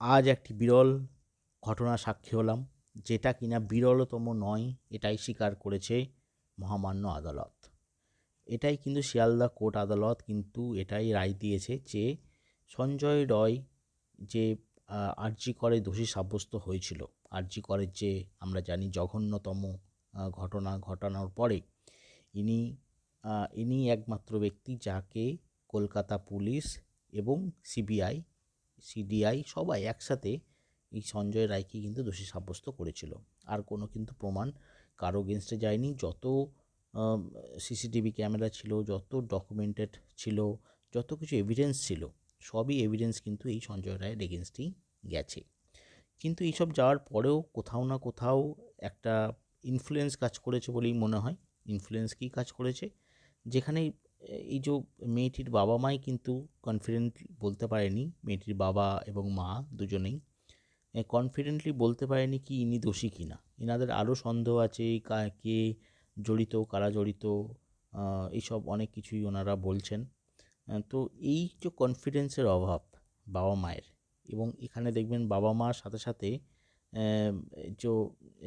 আজ একটি বিরল ঘটনার সাক্ষী হলাম, যেটা কিনা বিরলতম নয়, এটাই স্বীকার করেছে মহামান্য আদালত। এটাই কিন্তু শিয়ালদা কোর্ট আদালত কিন্তু এটাই রায় দিয়েছে যে সঞ্জয় রয় যে আরজি করে দোষী সাব্যস্ত হয়েছিল। আরজি করের যে আমরা জানি জঘন্যতম ঘটনা ঘটানোর পরে ইনি ইনি একমাত্র ব্যক্তি যাকে কলকাতা পুলিশ এবং সিবিআই সিডিআই সবাই একসাথে এই সঞ্জয় রায়কে কিন্তু দোষী সাব্যস্ত করেছিল। আর কোনো কিন্তু প্রমাণ কারও গেনস্টে যায়নি। যত সিসিটিভি ক্যামেরা ছিল, যত ডকুমেন্টেড ছিল, যত কিছু এভিডেন্স ছিল, সবই এভিডেন্স কিন্তু এই সঞ্জয় রায়ের এগেনস্টেই গেছে। কিন্তু এইসব যাওয়ার পরেও কোথাও না কোথাও একটা ইনফ্লুয়েন্স কাজ করেছে বলেই মনে হয়। ইনফ্লুয়েন্স কী কাজ করেছে? যেখানে এই যে মেয়েটির বাবা মাই কিন্তু কনফিডেন্ট বলতে পারেনি, মেয়েটির বাবা এবং মা দুজনেই কনফিডেন্টলি বলতে পারেনি কি ইনি দোষী কিনা এনাদের আরও সন্দেহ আছে কা- কে জড়িত, কারা জড়িত এইসব অনেক কিছুই ওনারা বলছেন। তো এই যে কনফিডেন্সের অভাব বাবা মায়ের, এবং এখানে দেখবেন বাবা মার সাথে সাথে যে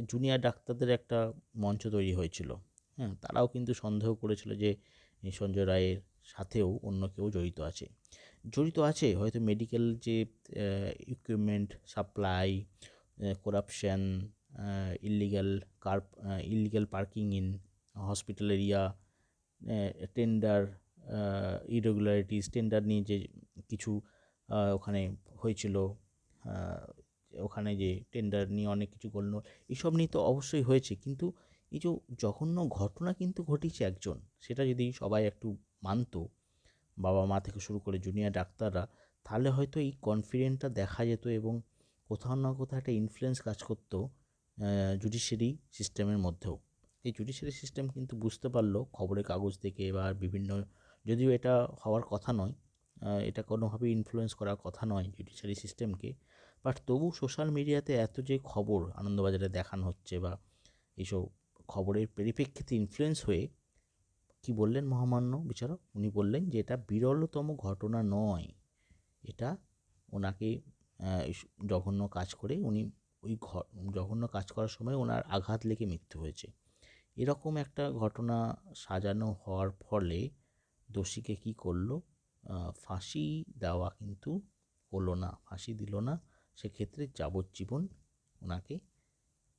জুনিয়র ডাক্তারদের একটা মঞ্চ তৈরি হয়েছিল। হ্যাঁ তারাও কিন্তু সন্দেহ করেছিল যে সঞ্জয় রায়ের সাথেও অন্য কেউ জড়িত আছে। জড়িত আছে হয়তো মেডিকেল যে equipment supply corruption illegal car illegal parking in hospital area tender irregularities tender নিয়ে যে কিছু ওখানে হয়েছিল ওখানে যে টেন্ডার নিয়ে অনেক কিছু গণ্য এইসব নিয়ে তো অবশ্যই হয়েছে। কিন্তু এই যে জঘন্য ঘটনা কিন্তু ঘটিয়েছে একজন, সেটা যদি সবাই একটু মানতো, বাবা মা থেকে শুরু করে জুনিয়র ডাক্তাররা, তাহলে হয়তো এই কনফিডেন্টটা দেখা যেত এবং কোথাও না কোথাও একটা ইনফ্লুয়েন্স কাজ করতো জুডিশিয়ারি সিস্টেমের মধ্যেও। এই জুডিশিয়ারি সিস্টেম কিন্তু বুঝতে পারল, খবরের কাগজ থেকে বা বিভিন্ন, যদিও এটা হওয়ার কথা নয় এটা কোনোভাবেই ইনফ্লুয়েন্স করার কথা নয় জুডিশিয়ারি সিস্টেমকে বাট তবু সোশ্যাল মিডিয়াতে এত যে খবর আনন্দবাজারে দেখানো হচ্ছে বা এইসব খবরের পরিপ্রেক্ষিতে ইনফ্লুয়েন্স হয়ে কি বললেন মহামান্য বিচারক? উনি বললেন যে এটা বিরলতম ঘটনা নয়। এটা ওনাকে জঘন্য কাজ করে উনি ওই ঘ, জঘন্য কাজ করার সময় ওনার আঘাত লেগে মৃত্যু হয়েছে। এরকম একটা ঘটনা সাজানো হওয়ার ফলে দোষীকে কি করল? ফাঁসি দেওয়া কিন্তু হলো না, ফাঁসি দিল না। সেক্ষেত্রে যাবজ্জীবন ওনাকে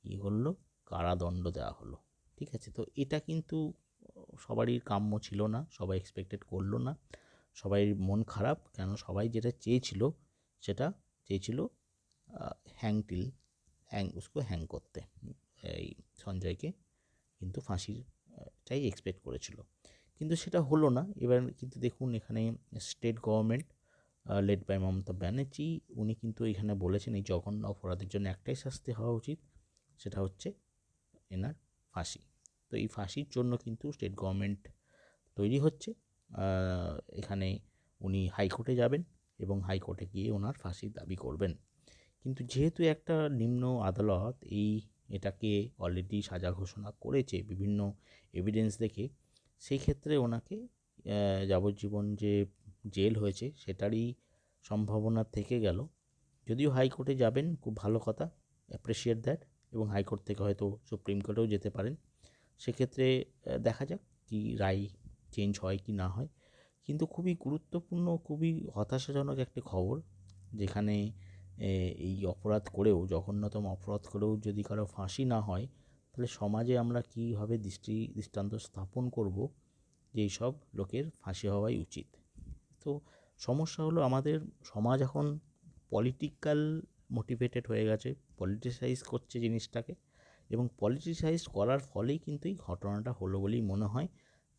কী করল। কারাদণ্ড দেওয়া হলো। ঠিক আছে? তো এটা কিন্তু সবারই কাম্য ছিল না সবাই এক্সপেক্টেড করল না সবাই মন খারাপ কেন সবাই যেটা চেয়েছিল সেটা চেয়েছিল হ্যাং টিল হ্যাং উসকো হ্যাং করতে। এই সঞ্জয়কে কিন্তু ফাঁসির আহ, টাই এক্সপেক্ট করেছিল। কিন্তু সেটা হলো না। এবার কিন্তু দেখুন এখানে state government led by Mamata Banerjee উনি কিন্তু এখানে বলেছেন এই জঘন্য অপরাধের জন্য একটাই শাস্তি হওয়া উচিত সেটা হচ্ছে এনার ফাঁসি তো এই ফাঁসির জন্য কিন্তু স্টেট গভর্নমেন্ট তৈরি হচ্ছে। এখানে উনি হাইকোর্টে যাবেন এবং হাইকোর্টে গিয়ে ওনার ফাঁসির দাবি করবেন। কিন্তু যেহেতু একটা নিম্ন আদালত এই এটাকে অলরেডি সাজা ঘোষণা করেছে, বিভিন্ন এভিডেন্স দেখে, সেই ক্ষেত্রে ওনাকে যাবজ্জীবন যে জেল হয়েছে সেটারই সম্ভাবনা থেকে গেল। যদিও হাইকোর্টে যাবেন, খুব ভালো কথা অ্যাপ্রিসিয়েট দ্যাট এবং হাইকোর্ট থেকে হয়তো সুপ্রিম কোর্টেও যেতে পারেন। সেক্ষেত্রে দেখা যাক কি রায় চেঞ্জ হয় কি না হয়। কিন্তু খুবই গুরুত্বপূর্ণ, খুবই হতাশাজনক একটি খবর, যেখানে এই অপরাধ করেও, জঘন্যতম অপরাধ করেও যদি কারও ফাঁসি না হয়, তাহলে সমাজে আমরা কীভাবে দৃষ্টি, দৃষ্টান্ত স্থাপন করব, যে এইসব লোকের ফাঁসি হওয়াই উচিত? তো সমস্যা হলো আমাদের সমাজ এখন পলিটিক্যাল মোটিভেটেড হয়ে গেছে পলিটিসাইজ করছে জিনিসটাকে এবং পলিটিসাইজ করার ফলেই কিন্তু এই ঘটনাটা হলো বলেই মনে হয়।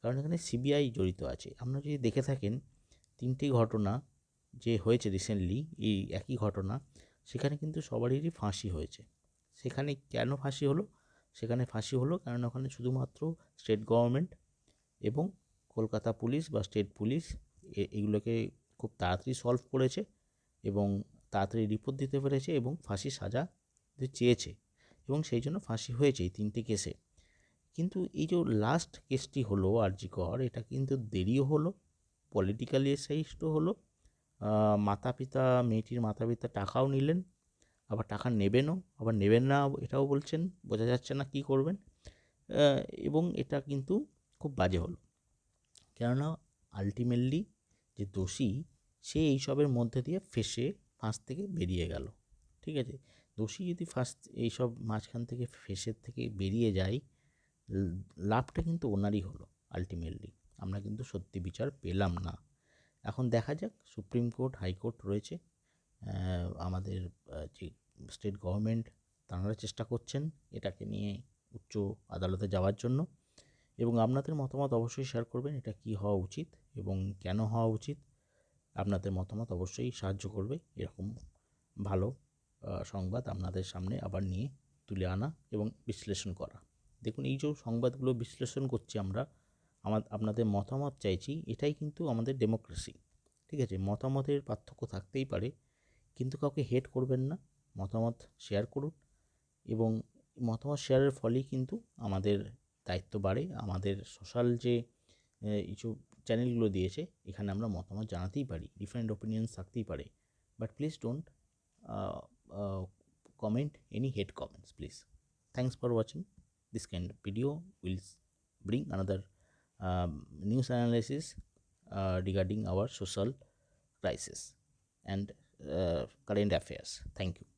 কারণ এখানে সিবিআই জড়িত আছে। আপনারা যদি দেখে থাকেন, তিনটি ঘটনা যে হয়েছে রিসেন্টলি এই একই ঘটনা, সেখানে কিন্তু সবারই ফাঁসি হয়েছে। সেখানে কেন ফাঁসি হলো? সেখানে ফাঁসি হলো কারণ ওখানে শুধুমাত্র স্টেট গভর্নমেন্ট এবং কলকাতা পুলিশ বা স্টেট পুলিশ এগুলোকে খুব তাড়াতাড়ি সলভ করেছে এবং তাড়াতাড়ি রিপোর্ট দিতে পেরেছে এবং ফাঁসির সাজা চেয়েছে এবং সেই জন্য ফাঁসি হয়েছে এই তিনটি কেসে। কিন্তু এই যে লাস্ট কেসটি হলো আরজি কর এটা কিন্তু দেরিও হলো পলিটিক্যালি সাইজও হলো। মাতা পিতা মেয়েটির মাতা পিতা টাকাও নিলেন, আবার টাকা নেবেনও, আবার নেবেন না এটাও বলছেন, বোঝা যাচ্ছে না কী করবেন। এবং এটা কিন্তু খুব বাজে হলো। কেননা আলটিমেটলি যে দোষী, সে এইসবের মধ্যে দিয়ে ফেসে ফাঁস থেকে বেরিয়ে গেল। ঠিক আছে? দোষী যদি ফার্স্ট এইসব মাঝখান থেকে ফেসের থেকে বেরিয়ে যায় লাভটা কিন্তু ওনারই হলো আলটিমেটলি আমরা কিন্তু সত্যি বিচার পেলাম না। এখন দেখা যাক, সুপ্রিম কোর্ট হাইকোর্ট রয়েছে। আমাদের যে স্টেট গভর্নমেন্ট তাঁরা চেষ্টা করছেন এটাকে নিয়ে উচ্চ আদালতে যাওয়ার জন্য। এবং আপনাদের মতামত অবশ্যই শেয়ার করবেন, এটা কি হওয়া উচিত এবং কেন হওয়া উচিত। আপনাদের মতামত অবশ্যই সাহায্য করবে। এরকম ভালো সংবাদ আপনাদের সামনে আবার নিয়ে তুলে আনা এবং বিশ্লেষণ করা। দেখুন, এই যে সংবাদগুলো বিশ্লেষণ করছি আমরা, আমার, আপনাদের মতামত চাইছি, এটাই কিন্তু আমাদের ডেমোক্রেসি ঠিক আছে? মতামতের পার্থক্য থাকতেই পারে, কিন্তু কাউকে হেট করবেন না, মতামত শেয়ার করুন এবং মতামত শেয়ারের ফলেই কিন্তু আমাদের দায়িত্ব বাড়ে, আমাদের সোশ্যাল যে কিছু চ্যানেলগুলো দিয়েছে, এখানে আমরা মতামত জানাতেই পারি ডিফারেন্ট ওপিনিয়ন্স থাকতেই পারে। But please don't comment any hate comments please thanks for watching this and video will bring another news analysis regarding our social crisis and current affairs thank you